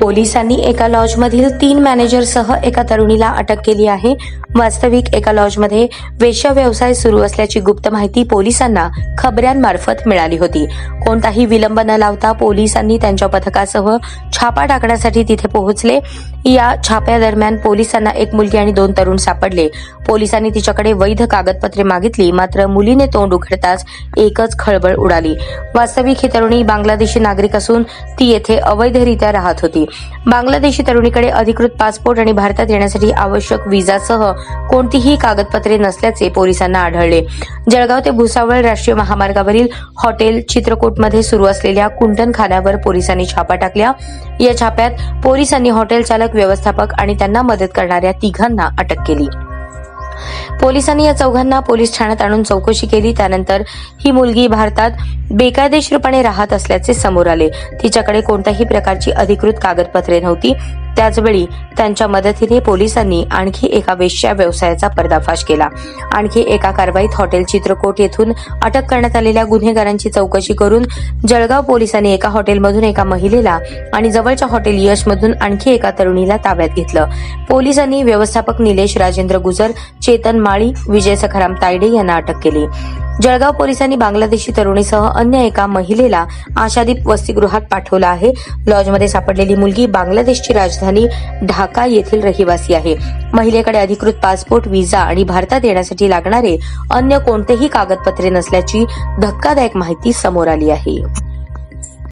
पोलिसांनी एका लॉजमधील तीन मॅनेजरसह एका तरुणीला अटक केली आहे. वास्तविक एका लॉजमध्ये वेश व्यवसाय सुरू असल्याची गुप्त माहिती पोलिसांना खबऱ्यांमार्फत मिळाली होती. कोणताही विलंब न लावता पोलिसांनी त्यांच्या पथकासह छापा टाकण्यासाठी तिथे पोहोचले. या छाप्यादरम्यान पोलिसांना एक मुलगी आणि दोन तरुण सापडले. पोलिसांनी तिच्याकडे वैध कागदपत्रे मागितली मात्र मुलीने तोंड उघडताच एकच खळबळ उडाली. वास्तविक ही तरुणी बांगलादेशी नागरिक असून ती येथे अवैधरित्या राहत होती. बांगलादेशी तरुणीकडे अधिकृत पासपोर्ट आणि भारतात येण्यासाठी आवश्यक विजासह कोणतीही कागदपत्रे नसल्याचे पोलिसांना आढळले. जळगाव ते भुसावळ राष्ट्रीय महामार्गावरील हॉटेल चित्रकोटमध्ये सुरू असलेल्या कुंटन खाण्यावर पोलिसांनी छापा टाकल्या. या छाप्यात पोलिसांनी हॉटेल चालक व्यवस्थापक आणि त्यांना मदत करणाऱ्या तिघांना अटक केली. पोलिसांनी या चौघांना पोलीस ठाण्यात आणून चौकशी केली. त्यानंतर ही मुलगी भारतात बेकायदेशीरपणे राहत असल्याचे समोर आले. तिच्याकडे कोणत्याही प्रकारची अधिकृत कागदपत्रे नव्हती. त्याचवेळी त्यांच्या मदतीने पोलिसांनी आणखी एका वेश्या व्यवसायाचा पर्दाफाश केला. आणखी एका कारवाईत हॉटेल चित्रकोट येथून अटक करण्यात आलेल्या गुन्हेगारांची चौकशी करून जळगाव पोलिसांनी एका हॉटेलमधून एका महिलेला आणि जवळच्या हॉटेल यशमधून आणखी एका तरुणीला ताब्यात घेतलं. पोलिसांनी व्यवस्थापक निलेश राजेंद्र गुजर चेतन माळी विजय सखाराम तायडे यांना अटक केली. जळगाव पोलिसांनी बांगलादेशी तरुणीसह अन्य एका महिलेला आशादीप वसतिगृहात पाठवलं आहे. लॉजमध्ये सापडलेली मुलगी बांगलादेशची राजधानी राजधानी ढाका येथील रहिवासी आहे. महिलेकडे अधिकृत पासपोर्ट व्हिसा आणि भारतात येण्यासाठी लागणारे अन्य कोणतेही कागदपत्रे नसल्याची धक्कादायक माहिती समोर आली आहे.